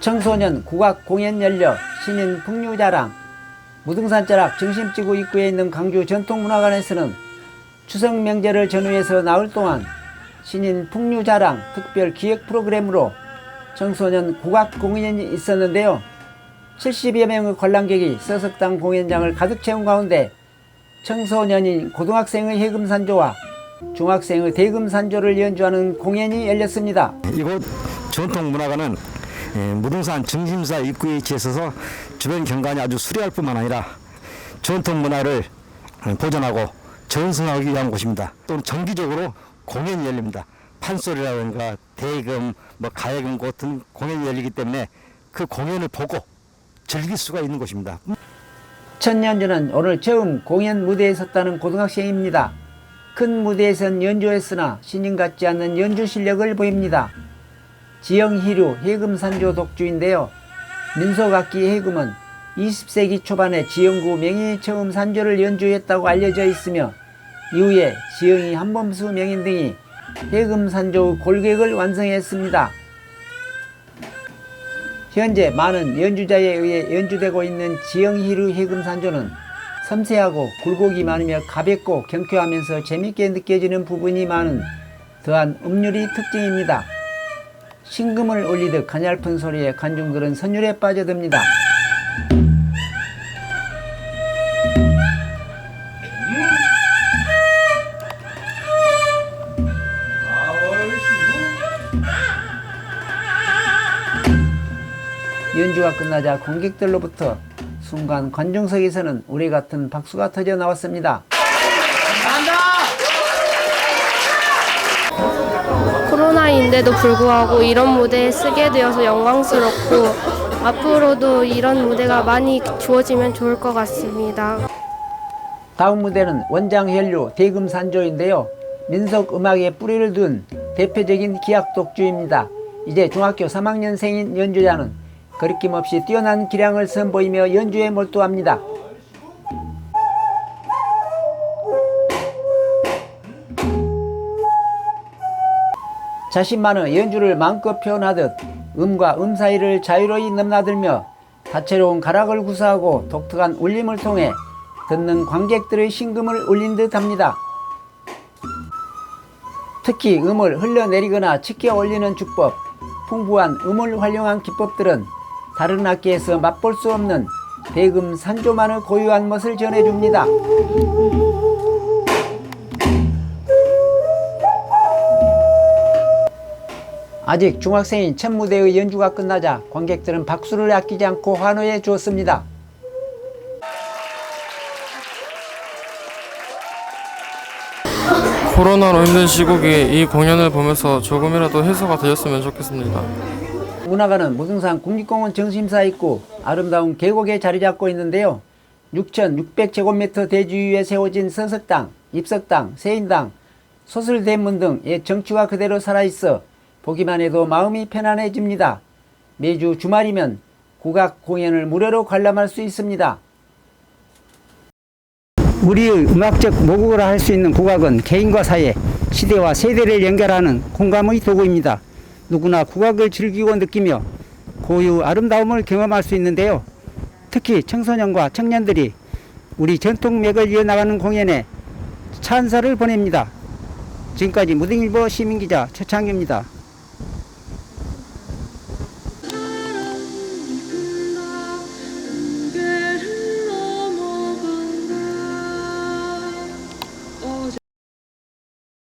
청소년 국악 공연 열려 신인 풍류자랑 무등산 자락 정심지구 입구에 있는 강주 전통문화관에서는 추석 명절을 전후해서 나흘 동안 신인 풍류자랑 특별 기획 프로그램으로 청소년 국악 공연이 있었는데요. 70여 명의 관람객이 서석당 공연장을 가득 채운 가운데 청소년인 고등학생의 해금산조와 중학생의 대금산조를 연주하는 공연이 열렸습니다. 이곳 전통문화관은 예, 무등산 정심사 입구에 위치해 있어서 주변 경관이 아주 수려할 뿐만 아니라 전통 문화를 어, 보존하고 전승하기 위한 곳입니다. 또 정기적으로 공연이 열립니다. 판소리라든가 대금, 뭐 가야금 같은 공연이 열리기 때문에 그 공연을 보고 즐길 수가 있는 곳입니다. 천년주는 오늘 처음 공연 무대에 섰다는 고등학생입니다. 큰 무대에선 연주했으나 신인 같지 않는 연주 실력을 보입니다. 지영희류 해금산조 독주인데요. 민속악기 해금은 20세기 초반에 지영구 명인이 처음 산조를 연주했다고 알려져 있으며 이후에 지영이 한범수 명인 등이 해금산조 골객을 완성했습니다. 현재 많은 연주자에 의해 연주되고 있는 지영희루 해금산조는 섬세하고 굴곡이 많으며 가볍고 경쾌하면서 재밌게 느껴지는 부분이 많은 더한 음률이 특징입니다. 신금을 울리듯 가냘픈 소리에 관중들은 선율에 빠져듭니다. 연주가 끝나자 관객들로부터 순간 관중석에서는 우리 같은 박수가 터져 나왔습니다. 코로나인데도 불구하고 이런 무대에 쓰게 되어서 영광스럽고 앞으로도 이런 무대가 많이 주어지면 좋을 것 같습니다. 다음 무대는 원장 혈류 대금산조인데요. 민속 음악에 뿌리를 둔 대표적인 기악 독주입니다. 이제 중학교 3학년생인 연주자는 거리낌 없이 뛰어난 기량을 선보이며 연주에 몰두합니다. 자신만의 연주를 마음껏 표현하듯 음과 음 사이를 자유로이 넘나들며 다채로운 가락을 구사하고 독특한 울림을 통해 듣는 관객들의 심금을 울린 듯 합니다. 특히 음을 흘러내리거나 치켜 올리는 주법, 풍부한 음을 활용한 기법들은 다른 악기에서 맛볼 수 없는 대금 산조만의 고유한 멋을 전해줍니다. 아직 중학생인 첫 무대의 연주가 끝나자 관객들은 박수를 아끼지 않고 환호해 주었습니다. 코로나로 힘든 시국에 이 공연을 보면서 조금이라도 해소가 되었으면 좋겠습니다. 문화관은 무등산 국립공원 정심사 있고 아름다운 계곡에 자리 잡고 있는데요. 6,600제곱미터 대지 위에 세워진 서석당, 입석당, 세인당, 소슬대문 등옛 정취가 그대로 살아있어 보기만 해도 마음이 편안해집니다. 매주 주말이면 국악 공연을 무료로 관람할 수 있습니다. 우리의 음악적 모국을 할수 있는 국악은 개인과 사회, 시대와 세대를 연결하는 공감의 도구입니다. 누구나 국악을 즐기고 느끼며 고유 아름다움을 경험할 수 있는데요. 특히 청소년과 청년들이 우리 전통맥을 이어나가는 공연에 찬사를 보냅니다. 지금까지 무등일보 시민기자 최창규입니다.